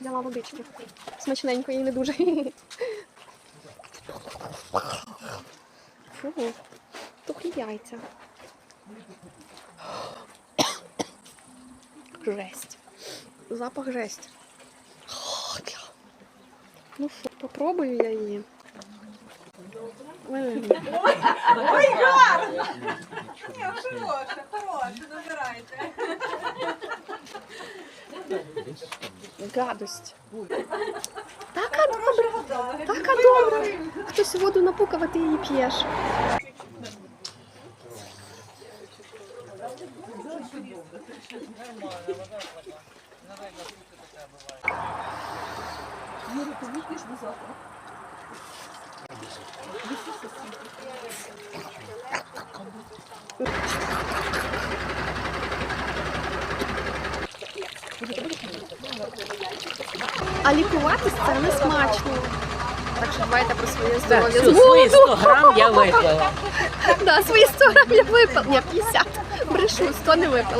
Взяла водички. Смачненько їй не дуже. Фу, тухлі яйця. Жесть. Запах жесть. Ну фу, попробую я її. Ой, гарно! Ні, хороше, хороше, забирайте. Гадость. Така добра, така добра. Хтось воду напукав, а ти її п'єш. А лікуватись це не смачно. Так що давайте про своє здоров'я. все, свої 100 грам я випила. Да, свої 100 грам я випила. Ні, 50. Брешу, 100 не випила.